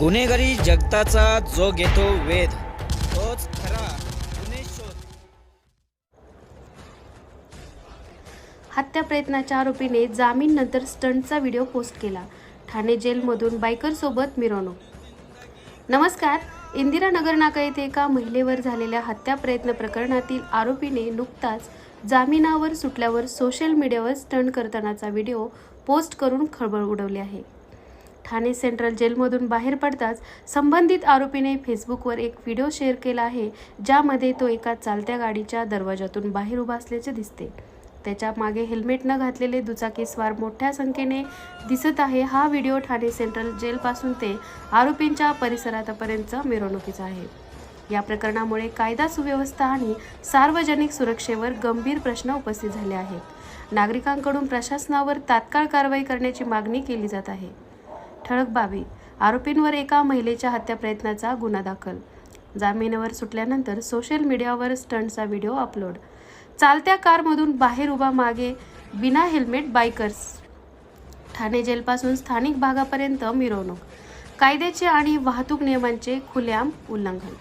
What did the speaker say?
गुन्हेगारी जगताचा जो घेतो वेध तोच खरा गुन्हे शोध. हत्या प्रयत्नाच्या आरोपीने जामीननंतर स्टंटचा व्हिडिओ पोस्ट केला. ठाणे जेलमधून बायकरसोबत मिरवणूक. नमस्कार इंदिरानगर नाका येथे एका महिलेवर झालेल्या हत्या प्रयत्न प्रकरणातील आरोपीने नुकताच जामिनावर सुटल्यावर सोशल मीडियावर स्टंट करतानाचा व्हिडिओ पोस्ट करून खळबळ उडवली आहे. ठाणे सेंट्रल जेलमधून बाहेर पडताच संबंधित आरोपीने फेसबुकवर एक व्हिडिओ शेअर केला आहे ज्यामध्ये तो एका चालत्या गाडीच्या दरवाजातून बाहेर उभा असल्याचे दिसते. त्याच्यामागे हेल्मेट न घातलेले दुचाकीस्वार मोठ्या संख्येने दिसत आहे. हा व्हिडिओ ठाणे सेंट्रल जेलपासून ते आरोपींच्या परिसरातपर्यंत मिरवणुकीचा आहे. या प्रकरणामुळे कायदा सुव्यवस्था आणि सार्वजनिक सुरक्षेवर गंभीर प्रश्न उपस्थित झाले आहेत. नागरिकांकडून प्रशासनावर तात्काळ कारवाई करण्याची मागणी केली जात आहे. ठळक बाबी. आरोपींवर एका महिलेच्या हत्या प्रयत्नाचा गुन्हा दाखल. जामिनावर सुटल्यानंतर सोशल मीडियावर स्टंटचा व्हिडिओ अपलोड. चालत्या कारमधून बाहेर उभा मागे बिना हेल्मेट बायकर्स. ठाणे जेलपासून स्थानिक भागापर्यंत मिरवणूक. कायद्याचे आणि वाहतूक नियमांचे खुलेआम उल्लंघन.